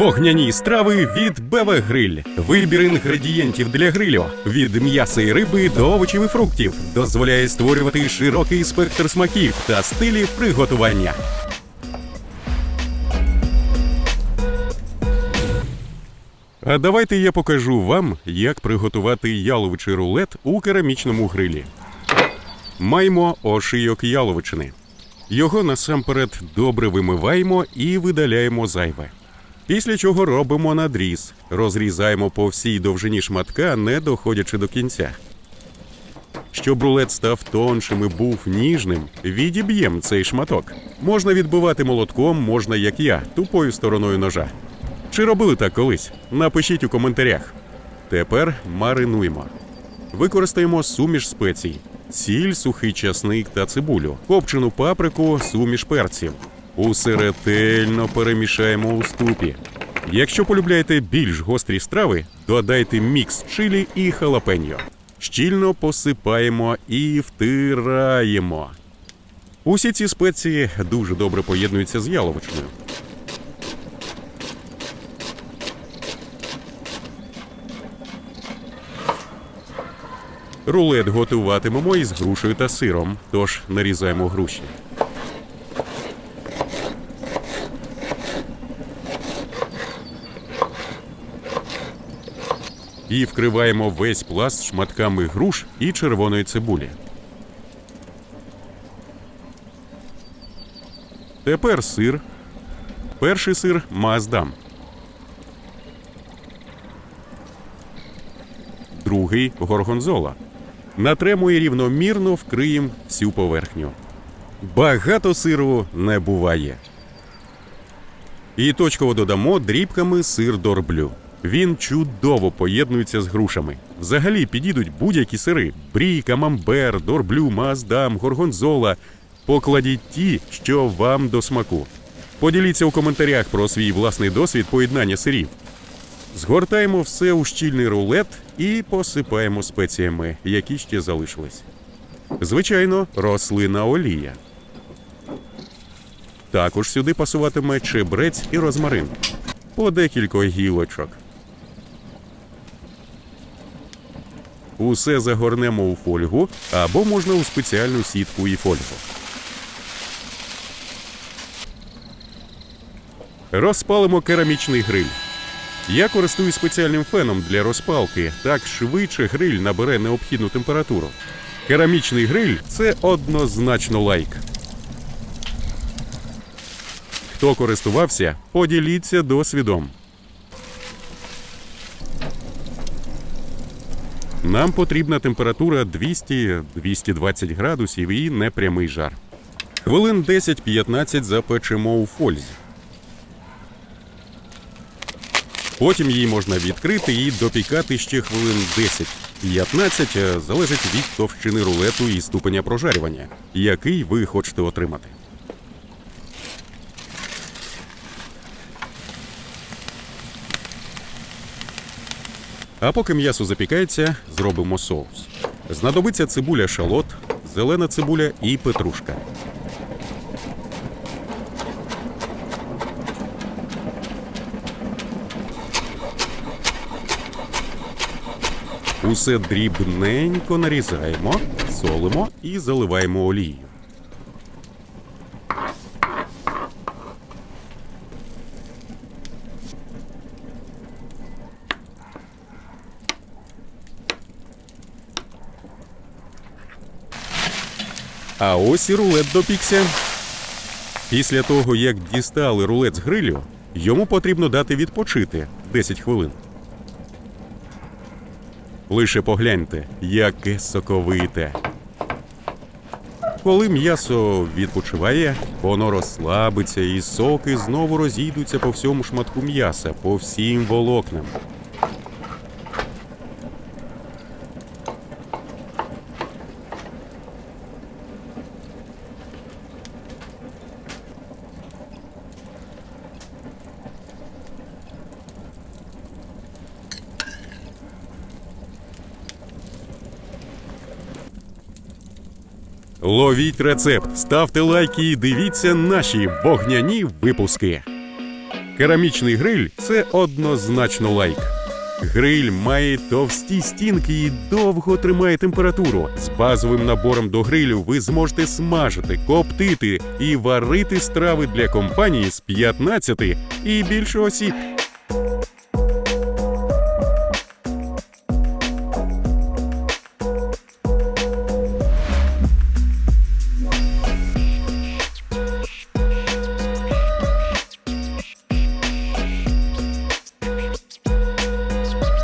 Вогняні страви від Бева Гриль. Вибір інгредієнтів для грилю від м'яса і риби до овочів і фруктів дозволяє створювати широкий спектр смаків та стилів приготування. А давайте я покажу вам, як приготувати яловичий рулет у керамічному грилі. Маємо ошийок яловичини. Його насамперед добре вимиваємо і видаляємо зайве. Після чого робимо надріз, розрізаємо по всій довжині шматка, не доходячи до кінця. Щоб рулет став тоншим і був ніжним, відіб'ємо цей шматок. Можна відбивати молотком, можна, як я, тупою стороною ножа. Чи робили так колись? Напишіть у коментарях. Тепер маринуємо. Використаємо суміш спецій: сіль, сухий часник та цибулю, копчену паприку, суміш перців. Усе ретельно перемішаємо у ступі. Якщо полюбляєте більш гострі страви, додайте мікс чилі і халапеньо. Щільно посипаємо і втираємо. Усі ці спеції дуже добре поєднуються з яловичною. Рулет готуватимемо із грушею та сиром, тож нарізаємо груші. І вкриваємо весь пласт шматками груш і червоної цибулі. Тепер сир. Перший сир маздам. Другий горгонзола. Натремо і рівномірно вкриємо всю поверхню. Багато сиру не буває. І точково додамо дрібками сир дорблю. Він чудово поєднується з грушами. Взагалі підійдуть будь-які сири: брі, камамбер, дорблю, маздам, горгонзола. Покладіть ті, що вам до смаку. Поділіться у коментарях про свій власний досвід поєднання сирів. Згортаємо все у щільний рулет і посипаємо спеціями, які ще залишились. Звичайно, рослина олія. Також сюди пасуватиме чебрець і розмарин. По декілька гілочок. Усе загорнемо у фольгу або можна у спеціальну сітку і фольгу. Розпалимо керамічний гриль. Я користуюсь спеціальним феном для розпалки. Так швидше гриль набере необхідну температуру. Керамічний гриль це однозначно лайк. Хто користувався, поділіться досвідом. Нам потрібна температура 200-220 градусів і непрямий жар. Хвилин 10-15 запечемо у фользі. Потім її можна відкрити і допікати ще хвилин 10-15, е, залежить від товщини рулету і ступеня прожарювання, який ви хочете отримати. А поки м'ясо запікається, зробимо соус. Знадобиться цибуля шалот, зелена цибуля і петрушка. Усе дрібненько нарізаємо, солимо і заливаємо олією. А ось і рулет допікся. Після того, як дістали рулет з грилю, йому потрібно дати відпочити 10 хвилин. Лише погляньте, яке соковите. Коли м'ясо відпочиває, воно розслабиться і соки знову розійдуться по всьому шматку м'яса, по всім волокнам. Ловіть рецепт, ставте лайки і дивіться наші вогняні випуски. Керамічний гриль це однозначно лайк. Гриль має товсті стінки і довго тримає температуру. З базовим набором до грилю ви зможете смажити, коптити і варити страви для компанії з 15 і більше осіб.